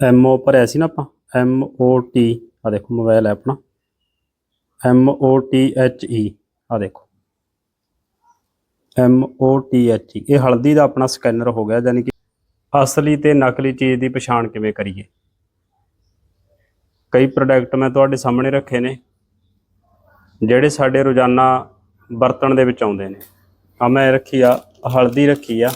M O ਭਰਿਆ ਸੀ ਨਾ ਆਪਾਂ ਐਮ ਓ ਟੀ ਆ ਦੇਖੋ ਮੋਬਾਈਲ ਹੈ ਆਪਣਾ M O T H E ਆ ਦੇਖੋ। M O T H E ਇਹ ਹਲਦੀ ਦਾ ਆਪਣਾ ਸਕੈਨਰ ਹੋ ਗਿਆ, ਯਾਨੀ ਕਿ ਅਸਲੀ ਤੇ ਨਕਲੀ ਚੀਜ਼ ਦੀ ਪਛਾਣ ਕਿਵੇਂ ਕਰੀਏ। ਕਈ ਪ੍ਰੋਡਕਟ ਮੈਂ ਤੁਹਾਡੇ ਸਾਹਮਣੇ ਰੱਖੇ ਨੇ, ਜਿਹੜੇ ਸਾਡੇ ਰੋਜ਼ਾਨਾ ਵਰਤਣ ਦੇ ਵਿੱਚ ਆਉਂਦੇ ਨੇ। ਆ ਮੈਂ ਰੱਖੀ ਆ ਹਲਦੀ ਰੱਖੀ ਆ।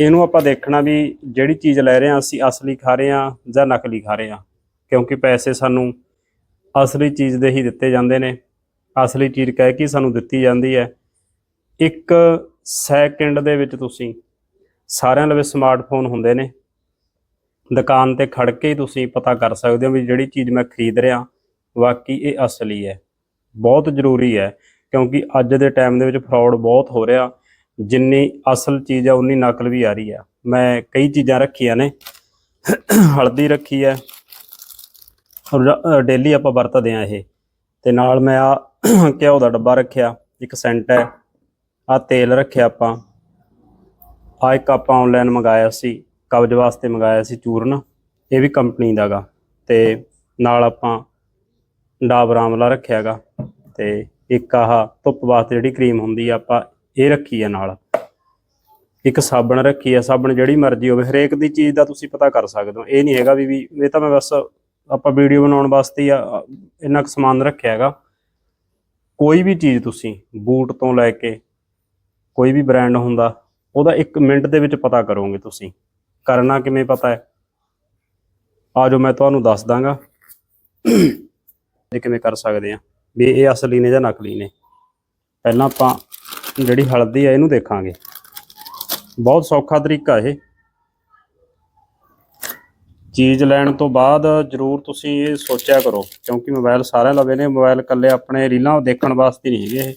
ਇਹਨੂੰ ਆਪਾਂ ਦੇਖਣਾ ਵੀ ਜਿਹੜੀ ਚੀਜ਼ ਲੈ ਰਹੇ ਹਾਂ, ਅਸੀਂ ਅਸਲੀ ਖਾ ਰਹੇ ਹਾਂ ਜਾਂ ਨਕਲੀ ਖਾ ਰਹੇ ਹਾਂ। ਕਿਉਂਕਿ ਪੈਸੇ ਸਾਨੂੰ ਅਸਲੀ ਚੀਜ਼ ਦੇ ਹੀ ਦਿੱਤੇ ਜਾਂਦੇ ਨੇ। ਅਸਲੀ ਚੀਜ਼ ਕਹਿ ਕੇ ਸਾਨੂੰ ਦਿੱਤੀ ਜਾਂਦੀ ਹੈ। ਇੱਕ ਸੈਕਿੰਡ ਦੇ ਵਿੱਚ ਤੁਸੀਂ ਸਾਰਿਆਂ ਲਵੇ ਸਮਾਰਟਫੋਨ ਹੁੰਦੇ ਨੇ। ਦੁਕਾਨ ਤੇ ਖੜ ਕੇ ਹੀ ਤੁਸੀਂ ਪਤਾ ਕਰ ਸਕਦੇ ਹੋ ਵੀ ਜਿਹੜੀ ਚੀਜ਼ ਮੈਂ ਖਰੀਦ ਰਿਹਾ, ਵਾਕਈ ਇਹ ਅਸਲੀ ਹੈ। ਬਹੁਤ ਜ਼ਰੂਰੀ ਹੈ, ਕਿਉਂਕਿ ਅੱਜ ਦੇ ਟਾਈਮ ਦੇ ਵਿੱਚ ਫਰਾਡ ਬਹੁਤ ਹੋ ਰਿਹਾ। ਜਿੰਨੀ ਅਸਲ ਚੀਜ਼ ਆ, ਉਨੀ ਨਕਲ ਵੀ ਆ ਰਹੀ ਆ। ਮੈਂ ਕਈ ਚੀਜ਼ਾਂ ਰੱਖੀਆਂ ਨੇ, ਹਲਦੀ ਰੱਖੀ ਹੈ ਡੇਲੀ ਆਪਾਂ ਵਰਤਦੇ ਆ ਇਹ। ਤੇ ਨਾਲ ਮੈਂ ਆ ਘਿਓ ਦਾ ਡੱਬਾ ਰੱਖਿਆ, ਇੱਕ ਸੈਂਟ ਹੈ, ਆ ਤੇਲ ਰੱਖਿਆ ਆਪਾਂ। ਆ ਇੱਕ ਆਪਾਂ ਆਨਲਾਈਨ ਮੰਗਾਇਆ ਸੀ, ਕਬਜ਼ ਵਾਸਤੇ ਮੰਗਾਇਆ ਸੀ ਚੂਰਨ, ਇਹ ਵੀ ਕੰਪਨੀ ਦਾਗਾ ਤੇ ਨਾਲ ਆਪਾਂ ਡਾਬਰ ਆਮਲਾ ਰੱਖਿਆਗਾ ਤੇ ਇੱਕ ਆਹ ਧੁੱਪ ਵਾਸਤੇ ਜਿਹੜੀ ਕਰੀਮ ਹੁੰਦੀ ਆ ਆਪਾਂ ਇਹ ਰੱਖੀ ਆ ਨਾਲ। ਇੱਕ ਸਾਬਣ ਰੱਖੀ ਆ, ਸਾਬਣ ਜਿਹੜੀ ਮਰਜ਼ੀ ਹੋਵੇ, ਹਰੇਕ ਦੀ ਚੀਜ਼ ਦਾ ਤੁਸੀਂ ਪਤਾ ਕਰ ਸਕਦੇ ਹੋ। ਇਹ ਨਹੀਂ ਹੈਗਾ ਵੀ ਵੀ ਇਹ ਤਾਂ ਮੈਂ ਬਸ ਆਪਾਂ ਵੀਡੀਓ ਬਣਾਉਣ ਵਾਸਤੇ ਆ, ਇੰਨਾ ਕੁ ਸਮਾਨ ਰੱਖਿਆ ਹੈਗਾ। ਕੋਈ ਵੀ ਚੀਜ਼ ਤੁਸੀਂ ਬੂਟ ਤੋਂ ਲੈ ਕੇ ਕੋਈ ਵੀ ਬ੍ਰਾਂਡ ਹੁੰਦਾ, ਉਹਦਾ 1 ਮਿੰਟ ਦੇ ਵਿੱਚ ਪਤਾ ਕਰੋਗੇ ਤੁਸੀਂ। ਕਰਨਾ ਕਿਵੇਂ ਪਤਾ ਹੈ? ਆ ਜੋ ਮੈਂ ਤੁਹਾਨੂੰ ਦੱਸ ਦਾਂਗਾ ਇਹ ਕਿਵੇਂ ਕਰ ਸਕਦੇ ਆ ਵੀ ਇਹ ਅਸਲੀ ਨੇ ਜਾਂ ਨਕਲੀ ਨੇ। ਪਹਿਲਾਂ ਆਪਾਂ ਜਿਹੜੀ ਹਲਦੀ ਆ, ਇਹਨੂੰ ਦੇਖਾਂਗੇ। ਬਹੁਤ ਸੌਖਾ ਤਰੀਕਾ ਇਹ। ਚੀਜ਼ ਲੈਣ ਤੋਂ ਬਾਅਦ ਜਰੂਰ ਤੁਸੀਂ ਇਹ ਸੋਚਿਆ ਕਰੋ, ਕਿਉਂਕਿ ਮੋਬਾਈਲ ਸਾਰਿਆਂ ਲਵੇ ਨੇ ਮੋਬਾਈਲ ਕੱਲੇ ਆਪਣੇ ਰੀਲਾਂ ਦੇਖਣ ਵਾਸਤੇ ਨਹੀਂ ਹੈਗੇ ਇਹ।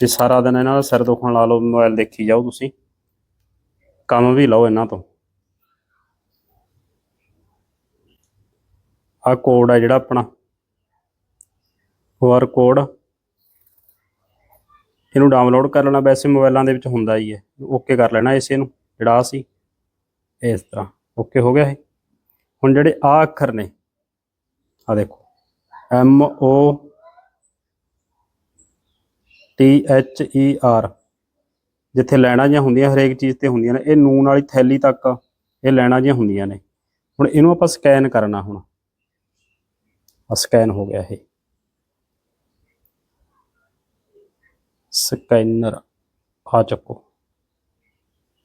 ਜੇ ਸਾਰਾ ਦਿਨ ਇਹਨਾਂ ਦਾ ਸਿਰ ਦੁਖਣ ਲਾ ਲਓ ਮੋਬਾਈਲ ਦੇਖੀ ਜਾਓ ਤੁਸੀਂ। ਕੰਮ ਵੀ ਲਓ ਇਹਨਾਂ ਤੋਂ। ਆ ਕੋਡ ਆ ਜਿਹੜਾ ਆਪਣਾ। QR ਕੋਡ ਇਹਨੂੰ ਡਾਊਨਲੋਡ ਕਰ ਲੈਣਾ, ਵੈਸੇ ਮੋਬਾਈਲਾਂ ਦੇ ਵਿੱਚ ਹੁੰਦਾ ਹੀ ਹੈ। ਓਕੇ ਕਰ ਲੈਣਾ ਇਸੇ ਨੂੰ ਜਿਹੜਾ ਆ ਸੀ। ਇਸ ਤਰ੍ਹਾਂ ਓਕੇ ਹੋ ਗਿਆ ਇਹ। ਹੁਣ ਜਿਹੜੇ ਆ ਅੱਖਰ ਨੇ ਆ ਦੇਖੋ। M O T H E R, ਜਿੱਥੇ ਲੈਣਾ ਜਾਂ ਹੁੰਦੀਆਂ, ਹਰੇਕ ਚੀਜ਼ ਤੇ ਹੁੰਦੀਆਂ ਨੇ, ਇਹ ਨੂਨ ਵਾਲੀ ਥੈਲੀ ਤੱਕ ਇਹ ਲੈਣਾ ਜਾਂ ਹੁੰਦੀਆਂ ਨੇ। ਹੁਣ ਇਹਨੂੰ ਆਪਾਂ ਸਕੈਨ ਕਰਨਾ ਹੁਣ। ਆ ਸਕੈਨ ਹੋ ਗਿਆ ਇਹ। ਸਕੈਨਰ ਆ ਚੱਕੋ।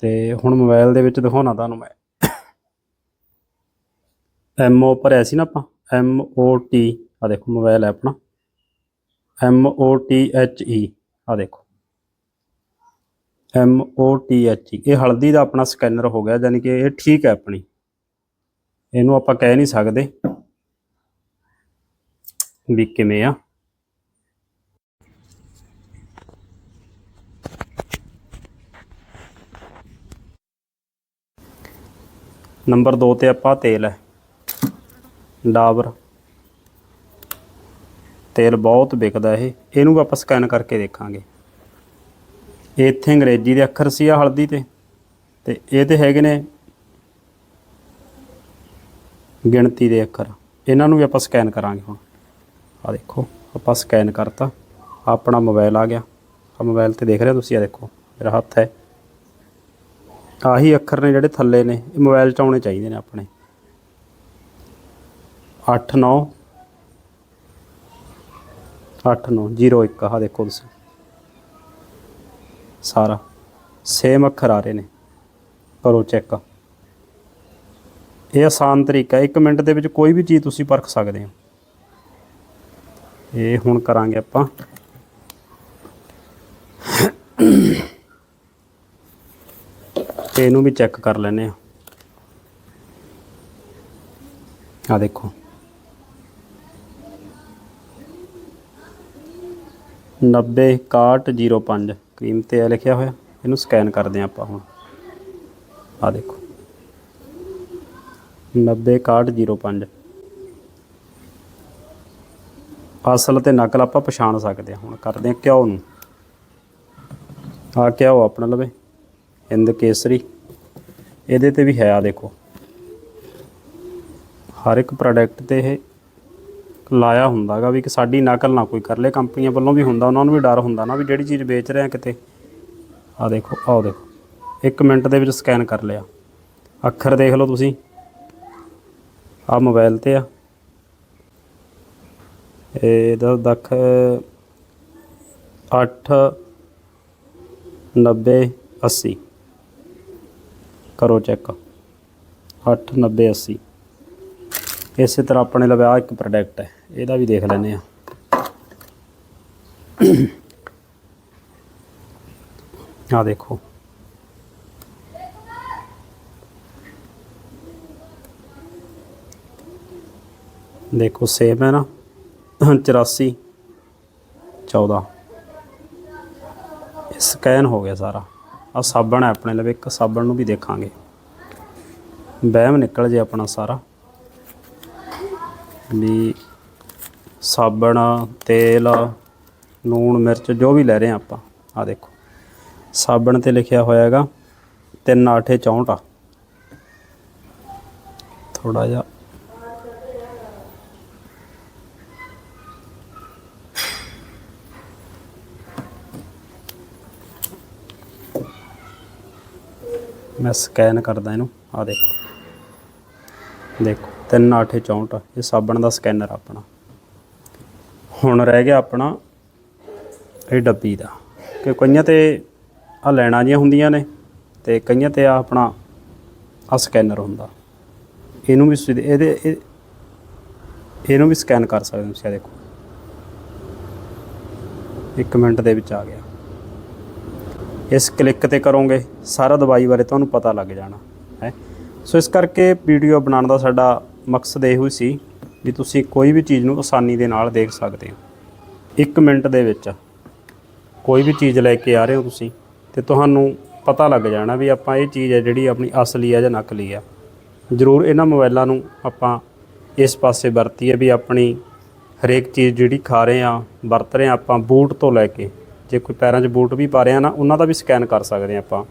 ਤੇ ਹੁਣ ਮੋਬਾਈਲ ਦੇ ਵਿੱਚ ਦਿਖਾਉਣਾ ਤੁਹਾਨੂੰ ਮੈਂ। ਐਮ ਓ ਭਰਿਆ ਸੀ ਨਾ ਆਪਾਂ, ਐਮ ਓ ਟੀ ਆ ਦੇਖੋ ਮੋਬਾਈਲ ਹੈ ਆਪਣਾ। M O T H E ਆ ਦੇਖੋ। M O T H E, ਇਹ ਹਲਦੀ ਦਾ ਆਪਣਾ ਸਕੈਨਰ ਹੋ ਗਿਆ ਯਾਨੀ ਕਿ ਇਹ ਠੀਕ ਹੈ ਆਪਣੀ। ਇਹਨੂੰ ਆਪਾਂ ਕਹਿ ਨਹੀਂ ਸਕਦੇ ਵੀ ਕਿਵੇਂ ਆ। ਨੰਬਰ 2 ਤੇ ਆਪਾਂ ਤੇਲ ਹੈ। ਡਾਬਰ। ਤੇਲ ਬਹੁਤ ਵਿਕਦਾ ਇਹ। ਇਹਨੂੰ ਆਪਾਂ ਸਕੈਨ ਕਰਕੇ ਦੇਖਾਂਗੇ। ਇਹ ਇੱਥੇ ਅੰਗਰੇਜ਼ੀ ਦੇ ਅੱਖਰ ਸੀ ਆ ਹਲਦੀ ਤੇ। ਤੇ ਇਹ ਤੇ ਹੈਗੇ ਨੇ ਗਿਣਤੀ ਦੇ ਅੱਖਰ। ਇਹਨਾਂ ਨੂੰ ਵੀ ਆਪਾਂ ਸਕੈਨ ਕਰਾਂਗੇ ਹੁਣ। ਆ ਦੇਖੋ, ਆਪਾਂ ਸਕੈਨ ਕਰਤਾ। ਆਪਣਾ ਮੋਬਾਈਲ ਆ ਗਿਆ। ਆ ਮੋਬਾਈਲ ਤੇ ਦੇਖ ਰਹੇ ਹੋ ਤੁਸੀਂ? ਆ ਦੇਖੋ, ਮੇਰਾ ਹੱਥ ਹੈ। ਆਹੀ ਅੱਖਰ ਨੇ ਜਿਹੜੇ ਥੱਲੇ ਨੇ, ਇਹ ਮੋਬਾਈਲ 'ਚ ਆਉਣੇ ਚਾਹੀਦੇ ਨੇ ਆਪਣੇ। 8 9 8 9 0 1 ਆਹ ਦੇਖੋ ਤੁਸੀਂ। ਸਾਰਾ। ਸੇਮ ਅੱਖਰ ਆ ਰਹੇ ਨੇ ਕਰੋ ਚੈੱਕ ਇਹ ਆਸਾਨ ਤਰੀਕਾ ਹੈ 1 ਮਿੰਟ ਦੇ ਵਿੱਚ ਕੋਈ ਵੀ ਚੀਜ਼ ਤੁਸੀਂ ਪਰਖ ਸਕਦੇ ਹੋ। ਇਹ ਹੁਣ ਕਰਾਂਗੇ ਆਪਾਂ। ਤੇ ਇਹਨੂੰ ਵੀ ਚੈੱਕ ਕਰ ਲੈਨੇ ਆ ਆ ਦੇਖੋ। ਨੱਬੇ ਇਕਾਹਠ ਜ਼ੀਰੋ ਪੰਜ, ਕਰੀਮ ਤੇ ਇਹ ਲਿਖਿਆ ਹੋਇਆ। ਇਹਨੂੰ ਸਕੈਨ ਕਰਦੇ ਆ ਆਪਾਂ ਹੁਣ। ਆ ਦੇਖੋ। ਨੱਬੇ ਇਕਾਹਠ ਜ਼ੀਰੋ ਪੰਜ। ਅਸਲ ਤੇ ਨਕਲ ਆਪਾਂ ਪਛਾਣ ਸਕਦੇ ਹਾਂ ਹੁਣ। ਕਰਦੇ ਹਾਂ ਘਿਓ ਨੂੰ। ਆ ਘਿਓ ਆਪਣਾ ਲਵੇ। ਇੰਦ ਕੇਸਰੀ। ਇਹਦੇ ਤੇ ਵੀ ਹੈ ਆ ਦੇਖੋ। ਹਰ ਇੱਕ ਪ੍ਰੋਡਕਟ ਤੇ ਇਹ ਲਾਇਆ ਹੁੰਦਾਗਾ ਵੀ ਕਿ ਸਾਡੀ ਨਕਲ ਨਾ ਕੋਈ ਕਰ ਲੇ। ਕੰਪਨੀਆਂ ਵੱਲੋਂ ਵੀ ਹੁੰਦਾ, ਉਹਨਾਂ ਨੂੰ ਵੀ ਡਰ ਹੁੰਦਾ ਨਾ ਵੀ ਜਿਹੜੀ ਚੀਜ਼ ਵੇਚ ਰਹੇ ਆ ਕਿਤੇ। ਆ ਦੇਖੋ ਆਓ ਦੇਖੋ। 1 ਮਿੰਟ ਦੇ ਵਿੱਚ ਸਕੈਨ ਕਰ ਲਿਆ। ਅੱਖਰ ਦੇਖ ਲਓ ਤੁਸੀਂ। ਆ ਮੋਬਾਈਲ ਤੇ ਆ। ਇਹਦਾ ਦਖ 8 90 80 ਕਰੋ ਚੈੱਕ। 8 90 80 ਇਸੇ ਤਰ੍ਹਾਂ ਆਪਣੇ ਲਵੇ ਆ ਇੱਕ ਪ੍ਰੋਡਕਟ ਹੈ, ਇਹਦਾ ਵੀ ਦੇਖ ਲੈਨੇ ਆ ਆ ਦੇਖੋ। ਦੇਖੋ ਸੇਮ ਹੈ ਨਾ। 84 14 ਸਕੈਨ ਹੋ ਗਿਆ ਸਾਰਾ। ਆ ਸਾਬਣ ਹੈ ਆਪਣੇ ਲਵੇ, ਇੱਕ ਸਾਬਣ ਨੂੰ ਵੀ ਦੇਖਾਂਗੇ। ਵਹਿਮ ਨਿਕਲ ਜੇ ਆਪਣਾ ਸਾਰਾ। ਵੀ ਸਾਬਣ, ਤੇਲ, ਲੂਣ, ਮਿਰਚ, ਜੋ ਵੀ ਲੈ ਰਹੇ ਆ ਆਪਾਂ। ਆ ਦੇਖੋ, ਸਾਬਣ ਤੇ ਲਿਖਿਆ ਹੋਇਆ ਹੈਗਾ 3864 ਥੋੜਾ ਜਿਹਾ ਮੈਂ ਸਕੈਨ ਕਰਦਾ ਇਹਨੂੰ। ਆ ਦੇਖੋ। ਦੇਖੋ 3864 ਇਹ ਸਾਬਣ ਦਾ ਸਕੈਨਰ ਆਪਣਾ। ਹੁਣ ਰਹਿ ਗਿਆ ਆਪਣਾ ਇਹ ਡੱਬੀ ਦਾ। ਕਿ ਕਈਆਂ ਤੇ ਆ ਲੈਣਾ ਜੀਆਂ ਹੁੰਦੀਆਂ ਨੇ ਤੇ ਕਈਆਂ ਤੇ ਆ ਆਪਣਾ ਆ ਸਕੈਨਰ ਹੁੰਦਾ। ਇਹਨੂੰ ਵੀ ਇਹਦੇ ਇਹ- ਇਹਨੂੰ ਵੀ ਸਕੈਨ ਕਰ ਸਕਦੇ ਹੋ ਤੁਸੀਂ, ਆਹ ਦੇਖੋ। 1 ਮਿੰਟ ਦੇ ਵਿੱਚ ਆ ਗਿਆ। ਇਸ ਕਲਿੱਕ ਤੇ ਕਰੋਗੇ, ਸਾਰਾ ਦਵਾਈ ਬਾਰੇ ਤੁਹਾਨੂੰ ਪਤਾ ਲੱਗ ਜਾਣਾ, ਹੈ। ਸੋ ਇਸ ਕਰਕੇ ਵੀਡੀਓ ਬਣਾਉਣ ਦਾ ਸਾਡਾ ਮਕਸਦ ਇਹ ਹੀ ਸੀ ਵੀ ਤੁਸੀਂ ਕੋਈ ਵੀ ਚੀਜ਼ ਨੂੰ ਆਸਾਨੀ ਦੇ ਨਾਲ ਦੇਖ ਸਕਦੇ ਹੋ। 1 ਮਿੰਟ ਦੇ ਵਿੱਚ ਕੋਈ ਵੀ ਚੀਜ਼ ਲੈ ਕੇ ਆ ਰਹੇ ਹੋ ਤੁਸੀਂ, ਤੇ ਤੁਹਾਨੂੰ ਪਤਾ ਲੱਗ ਜਾਣਾ ਵੀ ਆਪਾਂ ਇਹ ਚੀਜ਼ ਹੈ ਜਿਹੜੀ ਆਪਣੀ ਅਸਲੀ ਹੈ ਜਾਂ ਨਕਲੀ ਆ ਜ਼ਰੂਰ ਇਹਨਾਂ ਮੋਬਾਈਲਾਂ ਨੂੰ ਆਪਾਂ ਇਸ ਪਾਸੇ ਵਰਤੀਏ ਵੀ ਆਪਣੀ ਹਰੇਕ ਚੀਜ਼ ਜਿਹੜੀ ਖਾ ਰਹੇ ਆ ਵਰਤ ਰਹੇ ਆ ਆਪਾਂ ਬੂਟ ਤੋਂ ਲੈ ਕੇ ਜੇ ਕੋਈ ਪੈਰਾਂ 'ਚ ਬੂਟ ਵੀ ਪਾ ਰਿਹਾ ਨਾ, ਉਹਨਾਂ ਦਾ ਵੀ ਸਕੈਨ ਕਰ ਸਕਦੇ ਆ ਆਪਾਂ।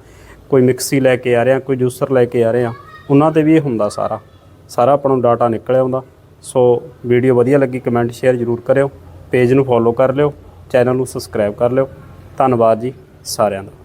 ਕੋਈ ਮਿਕਸੀ ਲੈ ਕੇ ਆ ਰਹੇ ਆ ਕੋਈ ਜੂਸਰ ਲੈ ਕੇ ਆ ਰਹੇ ਆ, ਉਹਨਾਂ ਤੇ ਵੀ ਇਹ ਹੁੰਦਾ ਸਾਰਾ। ਸਾਰਾ ਆਪਾਂ ਨੂੰ ਡਾਟਾ ਨਿਕਲ ਆਉਂਦਾ ਸੋ ਵੀਡੀਓ ਵਧੀਆ ਲੱਗੀ, ਕਮੈਂਟ, ਸ਼ੇਅਰ ਜ਼ਰੂਰ ਕਰਿਓ। ਪੇਜ ਨੂੰ ਫੋਲੋ ਕਰ ਲਿਓ, ਚੈਨਲ ਨੂੰ ਸਬਸਕ੍ਰਾਈਬ ਕਰ ਲਿਓ। ਧੰਨਵਾਦ ਜੀ ਸਾਰਿਆਂ ਦਾ।